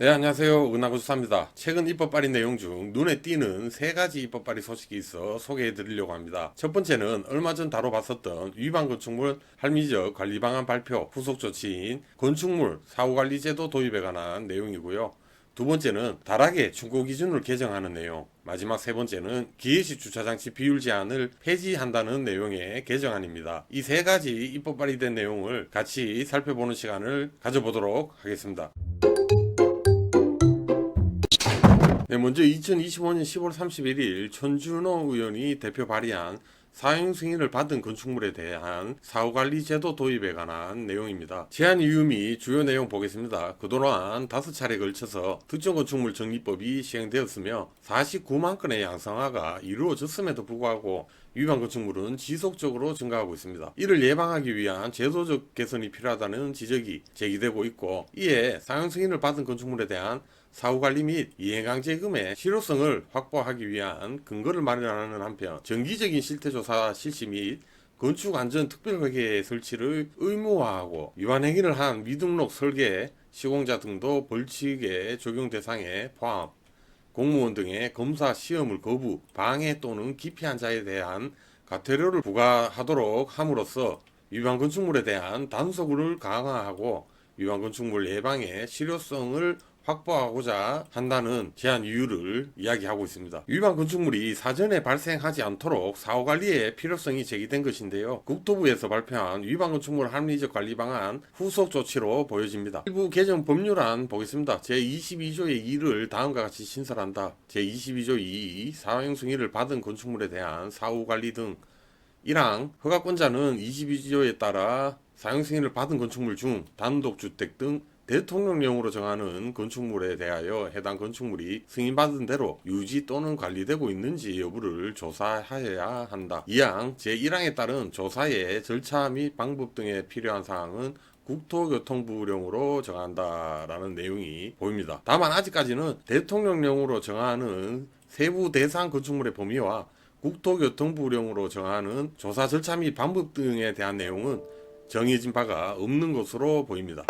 네, 안녕하세요. 은하구수사입니다. 최근 입법 발의 내용 중 눈에 띄는 세 가지 입법 발의 소식이 있어 소개해 드리려고 합니다. 첫 번째는 얼마 전 다뤄봤었던 위반 건축물 할미적 관리 방안 발표 후속 조치인 건축물 사후 관리 제도 도입에 관한 내용이고요. 두 번째는 다락의 충고 기준을 개정하는 내용. 마지막 세 번째는 기회식 주차장치 비율 제한을 폐지한다는 내용의 개정안입니다. 이 세 가지 입법 발의된 내용을 같이 살펴보는 시간을 가져보도록 하겠습니다. 네, 먼저 2025년 10월 31일 천준호 의원이 대표 발의한 사용 승인을 받은 건축물에 대한 사후관리 제도 도입에 관한 내용입니다. 제한 이유 및 주요 내용 보겠습니다. 그동안 다섯 차례 걸쳐서 특정 건축물 정리법이 시행되었으며 49만 건의 양성화가 이루어졌음에도 불구하고 위반 건축물은 지속적으로 증가하고 있습니다. 이를 예방하기 위한 제도적 개선이 필요하다는 지적이 제기되고 있고 이에 사용 승인을 받은 건축물에 대한 사후관리 및 이해강제금의 실효성을 확보하기 위한 근거를 마련하는 한편 정기적인 실태조사 실시 및 건축안전특별회계 설치를 의무화하고 위반 행위를 한 미등록 설계 시공자 등도 벌칙의 적용 대상에 포함 공무원 등의 검사 시험을 거부, 방해 또는 기피한 자에 대한 과태료를 부과하도록 함으로써 위반 건축물에 대한 단속을 강화하고 위반 건축물 예방의 실효성을 확보하고자 한다는 제한 이유를 이야기하고 있습니다. 위반 건축물이 사전에 발생하지 않도록 사후 관리의 필요성이 제기된 것인데요. 국토부에서 발표한 위반 건축물 합리적 관리 방안 후속 조치로 보여집니다. 일부 개정 법률안 보겠습니다. 제22조의 2를 다음과 같이 신설한다. 제22조 2 사용 승인을 받은 건축물에 대한 사후 관리 등 1항 허가권자는 22조에 따라 사용 승인을 받은 건축물 중 단독 주택 등 대통령령으로 정하는 건축물에 대하여 해당 건축물이 승인받은 대로 유지 또는 관리되고 있는지 여부를 조사하여야 한다. 2항 제1항에 따른 조사의 절차 및 방법 등에 필요한 사항은 국토교통부령으로 정한다라는 내용이 보입니다. 다만 아직까지는 대통령령으로 정하는 세부 대상 건축물의 범위와 국토교통부령으로 정하는 조사 절차 및 방법 등에 대한 내용은 정해진 바가 없는 것으로 보입니다.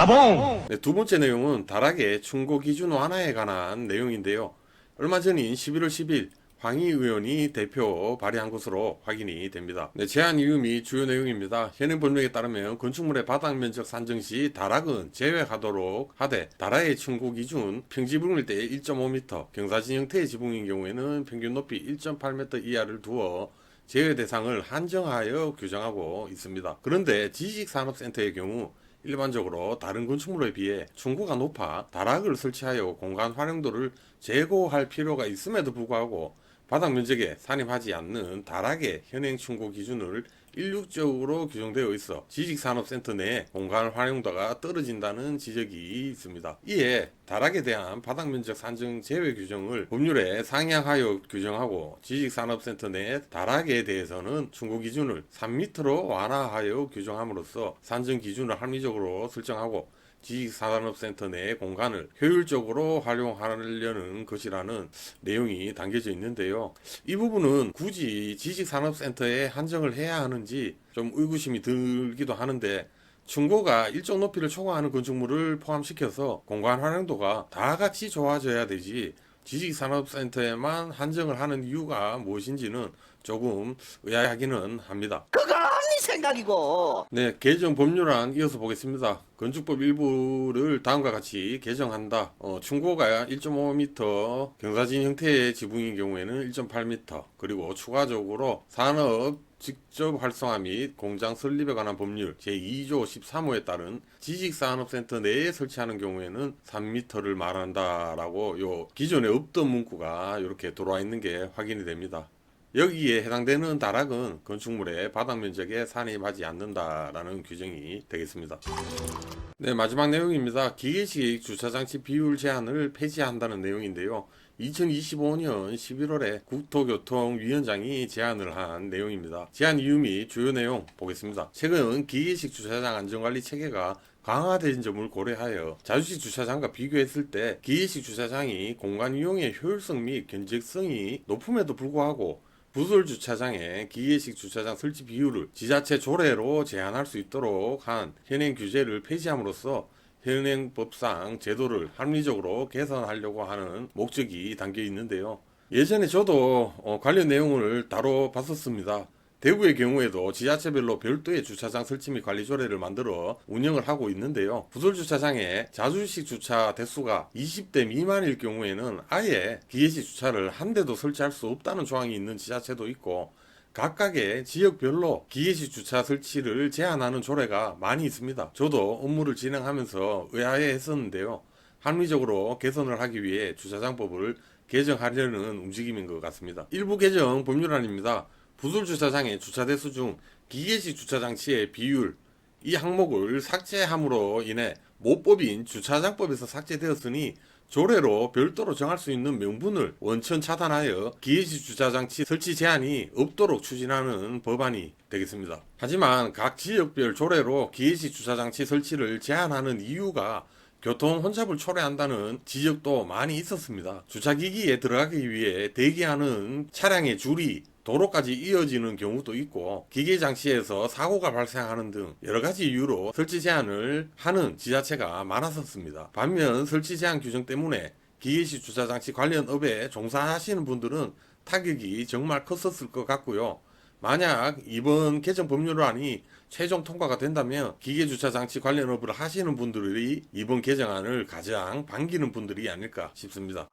네, 두 번째 내용은 다락의 충고 기준 완화에 관한 내용인데요. 얼마 전인 11월 10일 황희 의원이 대표 발의한 것으로 확인이 됩니다. 네, 제한 이유 및 주요 내용입니다. 현행 법령에 따르면 건축물의 바닥 면적 산정 시 다락은 제외하도록 하되 다락의 충고 기준 평지붕일 때 1.5m, 경사진 형태의 지붕인 경우에는 평균 높이 1.8m 이하를 두어 제외 대상을 한정하여 규정하고 있습니다. 그런데 지식산업센터의 경우 일반적으로 다른 건축물에 비해 충고가 높아 다락을 설치하여 공간 활용도를 제고할 필요가 있음에도 불구하고 바닥 면적에 산입하지 않는 다락의 현행 충고 기준을 일률적으로 규정되어 있어 지식산업센터 내 공간 활용도가 떨어진다는 지적이 있습니다. 이에 다락에 대한 바닥 면적 산정 제외 규정을 법률에 상향하여 규정하고 지식산업센터 내 다락에 대해서는 충고 기준을 3m로 완화하여 규정함으로써 산정 기준을 합리적으로 설정하고 지식산업센터 내 공간을 효율적으로 활용하려는 것이라는 내용이 담겨져 있는데요. 이 부분은 굳이 지식산업센터에 한정을 해야 하는지 좀 의구심이 들기도 하는데 충고가 일정 높이를 초과하는 건축물을 포함시켜서 공간 활용도가 다 같이 좋아져야 되지 지식산업센터에만 한정을 하는 이유가 무엇인지는 조금 의아하기는 합니다. 그건 네 생각이고 네, 개정 법률안 이어서 보겠습니다. 건축법 일부를 다음과 같이 개정한다. 어, 충고가 1.5m, 경사진 형태의 지붕인 경우에는 1.8m, 그리고 추가적으로 산업 직접 활성화 및 공장 설립에 관한 법률 제2조 13호에 따른 지식산업센터 내에 설치하는 경우에는 3m를 말한다라고 요 기존에 없던 문구가 이렇게 들어와 있는 게 확인이 됩니다. 여기에 해당되는 다락은 건축물의 바닥 면적에 산입하지 않는다라는 규정이 되겠습니다. 네, 마지막 내용입니다. 기계식 주차장치 비율 제한을 폐지한다는 내용인데요. 2025년 11월에 국토교통위원장이 제안을 한 내용입니다. 제안 이유 및 주요 내용 보겠습니다. 최근 기계식 주차장 안전관리 체계가 강화된 점을 고려하여 자주식 주차장과 비교했을 때 기계식 주차장이 공간 이용의 효율성 및 견적성이 높음에도 불구하고 부설 주차장에 기계식 주차장 설치 비율을 지자체 조례로 제한할 수 있도록 한 현행 규제를 폐지함으로써 현행법상 제도를 합리적으로 개선하려고 하는 목적이 담겨 있는데요. 예전에 저도 어, 관련 내용을 다뤄 봤었습니다. 대구의 경우에도 지자체별로 별도의 주차장 설치 및 관리 조례를 만들어 운영을 하고 있는데요. 부설 주차장에 자주식 주차 대수가 20대 미만일 경우에는 아예 기계식 주차를 한 대도 설치할 수 없다는 조항이 있는 지자체도 있고 각각의 지역별로 기계식 주차 설치를 제한하는 조례가 많이 있습니다. 저도 업무를 진행하면서 의아해 했었는데요. 합리적으로 개선을 하기 위해 주차장법을 개정하려는 움직임인 것 같습니다. 일부 개정 법률안입니다. 부설 주차장의 주차 대수 중 기계식 주차 장치의 비율 이 항목을 삭제함으로 인해 모법인 주차장법에서 삭제되었으니 조례로 별도로 정할 수 있는 명분을 원천 차단하여 기계식 주차장치 설치 제한이 없도록 추진하는 법안이 되겠습니다. 하지만 각 지역별 조례로 기계식 주차장치 설치를 제한하는 이유가 교통 혼잡을 초래한다는 지적도 많이 있었습니다. 주차기기에 들어가기 위해 대기하는 차량의 줄이 도로까지 이어지는 경우도 있고 기계 장치에서 사고가 발생하는 등 여러 가지 이유로 설치 제한을 하는 지자체가 많았었습니다. 반면 설치 제한 규정 때문에 기계식 주차 장치 관련 업에 종사하시는 분들은 타격이 정말 컸었을 것 같고요. 만약 이번 개정 법률안이 최종 통과가 된다면 기계 주차 장치 관련 업을 하시는 분들이 이번 개정안을 가장 반기는 분들이 아닐까 싶습니다.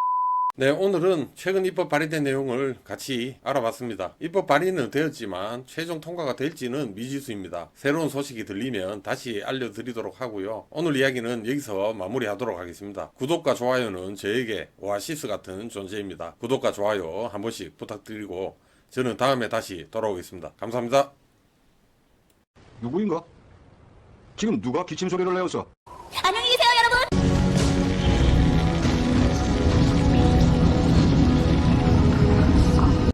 네, 오늘은 최근 입법 발의된 내용을 같이 알아봤습니다. 입법 발의는 되었지만 최종 통과가 될지는 미지수입니다. 새로운 소식이 들리면 다시 알려드리도록 하고요. 오늘 이야기는 여기서 마무리하도록 하겠습니다. 구독과 좋아요는 저에게 오아시스 같은 존재입니다. 구독과 좋아요 한 번씩 부탁드리고 저는 다음에 다시 돌아오겠습니다. 감사합니다. 누구인가? 지금 누가 기침 소리를 내었어? 안녕히